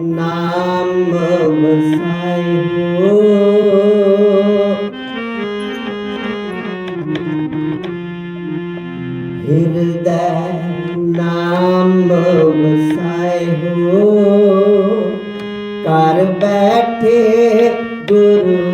ਨਾਮ ਵਸਾਇਓ ਹਿਰਦੈ ਨਾਮ ਵਸਾਇਓ ਕਰ ਬੈਠੇ ਗੁਰੂ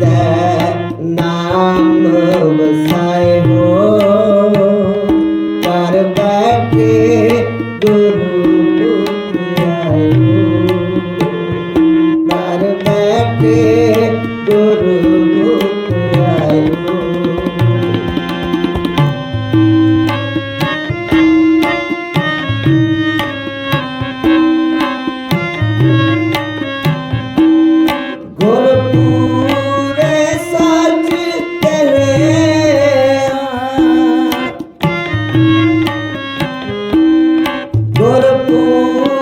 that I'm beside Gonna pull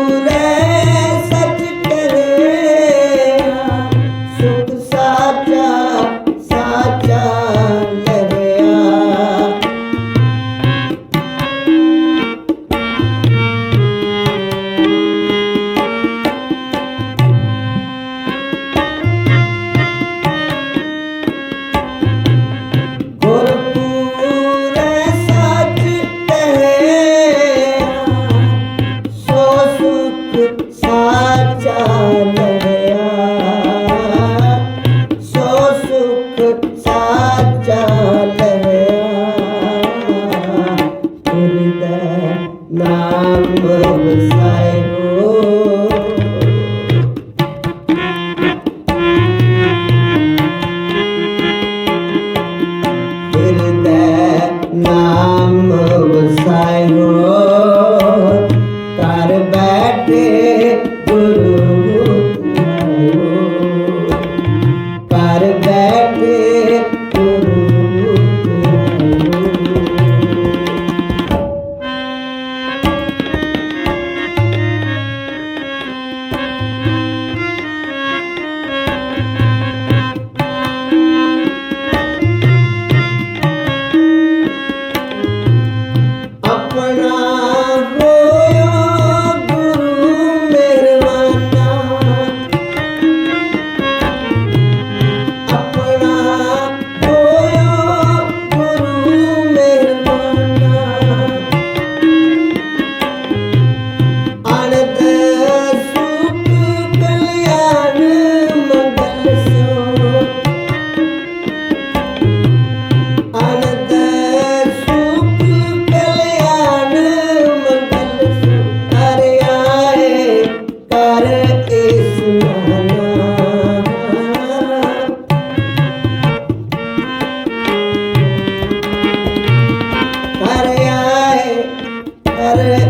ਸਤ ਸਾਚਾ ਲਹਿਆ ਹਿਰਦੈ ਨਾਮ ਵਸਾਇਓ ਹਿਰਦੈ ਨਾਮ got it.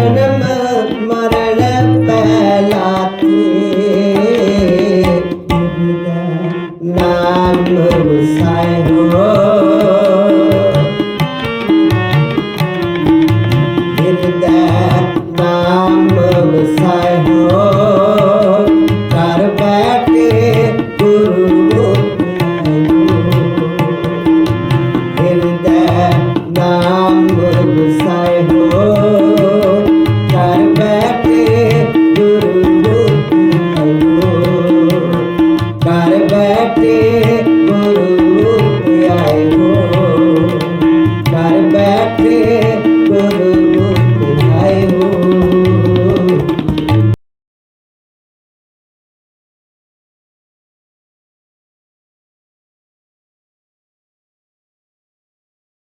and que